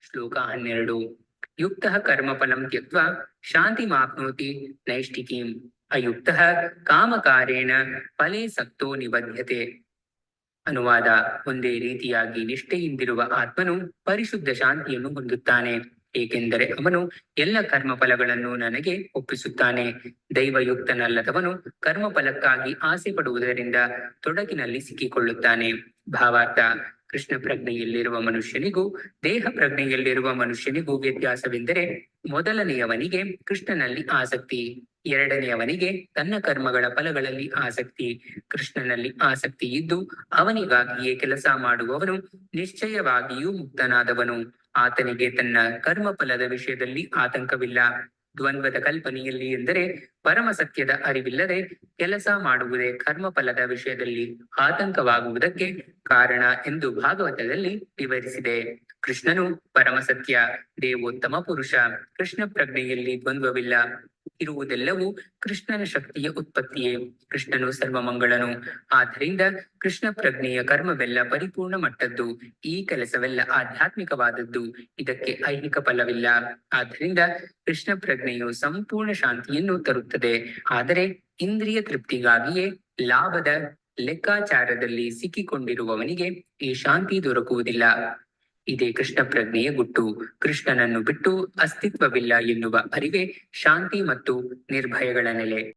ಶ್ಲೋಕ ಹನ್ನೆರಡು. ಯುಕ್ತ ಕರ್ಮಫಲಂ ಶಾಂತಿ ಮಾಪ್ನೋತಿ ನೈಷ್ಠಿಕೀಂ. ಅಯುಕ್ತ ಕಾಮಕಾರೇಣ ಫಲೇ ಸಕ್ತೋ ನಿಬದ್ಧತೆ ಅನುವಾದ ಒಂದೇ ರೀತಿಯಾಗಿ ನಿಷ್ಠೆಯಿಂದಿರುವ ಆತ್ಮನು ಪರಿಶುದ್ಧ ಶಾಂತಿಯನ್ನು ಹೊಂದುತ್ತಾನೆ. ಏಕೆಂದರೆ ಅವನು ಎಲ್ಲ ಕರ್ಮಫಲಗಳನ್ನು ನನಗೆ ಒಪ್ಪಿಸುತ್ತಾನೆ. ದೈವಯುಕ್ತನಲ್ಲದವನು ಕರ್ಮಫಲಕ್ಕಾಗಿ ಆಸೆ ಪಡುವುದರಿಂದ ತೊಡಗಿನಲ್ಲಿ ಸಿಕ್ಕಿಕೊಳ್ಳುತ್ತಾನೆ. ಭಾವಾರ್ಥ ಕೃಷ್ಣ ಪ್ರಜ್ಞೆಯಲ್ಲಿರುವ ಮನುಷ್ಯನಿಗೂ, ದೇಹ ಪ್ರಜ್ಞೆಯಲ್ಲಿರುವ ಮನುಷ್ಯನಿಗೂ ವ್ಯತ್ಯಾಸವೆಂದರೆ ಮೊದಲನೆಯವನಿಗೆ ಕೃಷ್ಣನಲ್ಲಿ ಆಸಕ್ತಿ, ಎರಡನೆಯವನಿಗೆ ತನ್ನ ಕರ್ಮಗಳ ಫಲಗಳಲ್ಲಿ ಆಸಕ್ತಿ. ಕೃಷ್ಣನಲ್ಲಿ ಆಸಕ್ತಿ ಇದ್ದು ಅವನಿಗಾಗಿಯೇ ಕೆಲಸ ಮಾಡುವವನು ನಿಶ್ಚಯವಾಗಿಯೂ ಮುಕ್ತನಾದವನು. ಆತನಿಗೆ ತನ್ನ ಕರ್ಮ ಫಲದ ವಿಷಯದಲ್ಲಿ ಆತಂಕವಿಲ್ಲ. ದ್ವಂದ್ವದ ಕಲ್ಪನೆಯಲ್ಲಿ ಎಂದರೆ ಪರಮ ಸತ್ಯದ ಅರಿವಿಲ್ಲದೆ ಕೆಲಸ ಮಾಡುವುದೇ ಕರ್ಮಫಲದ ವಿಷಯದಲ್ಲಿ ಆತಂಕವಾಗುವುದಕ್ಕೆ ಕಾರಣ ಎಂದು ಭಾಗವತದಲ್ಲಿ ವಿವರಿಸಿದೆ. ಕೃಷ್ಣನು ಪರಮ ಸತ್ಯ ದೇವೋತ್ತಮ ಪುರುಷ, ಕೃಷ್ಣ ಪ್ರಜ್ಞೆಯಲ್ಲಿ ದ್ವಂದ್ವವಿಲ್ಲ. ಇರುವುದೆಲ್ಲವೂ ಕೃಷ್ಣನ ಶಕ್ತಿಯ ಉತ್ಪತ್ತಿಯೇ. ಕೃಷ್ಣನು ಸರ್ವಮಂಗಳನು. ಆದ್ದರಿಂದ ಕೃಷ್ಣ ಪ್ರಜ್ಞೆಯ ಕರ್ಮವೆಲ್ಲ ಪರಿಪೂರ್ಣ ಮಟ್ಟದ್ದು, ಈ ಕೆಲಸವೆಲ್ಲ ಆಧ್ಯಾತ್ಮಿಕವಾದದ್ದು, ಇದಕ್ಕೆ ಐಹಿಕ ಫಲವಿಲ್ಲ. ಆದ್ದರಿಂದ ಕೃಷ್ಣ ಪ್ರಜ್ಞೆಯು ಸಂಪೂರ್ಣ ಶಾಂತಿಯನ್ನು ತರುತ್ತದೆ. ಆದರೆ ಇಂದ್ರಿಯ ತೃಪ್ತಿಗಾಗಿಯೇ ಲಾಭದ ಲೆಕ್ಕಾಚಾರದಲ್ಲಿ ಸಿಕ್ಕಿಕೊಂಡಿರುವವನಿಗೆ ಈ ಶಾಂತಿ ದೊರಕುವುದಿಲ್ಲ. ಇದೇ ಕೃಷ್ಣ ಪ್ರಜ್ಞೆಯ ಗುಟ್ಟು. ಕೃಷ್ಣನನ್ನು ಬಿಟ್ಟು ಅಸ್ತಿತ್ವವಿಲ್ಲ ಎನ್ನುವ ಅರಿವೆ ಶಾಂತಿ ಮತ್ತು ನಿರ್ಭಯಗಳ ನೆಲೆ.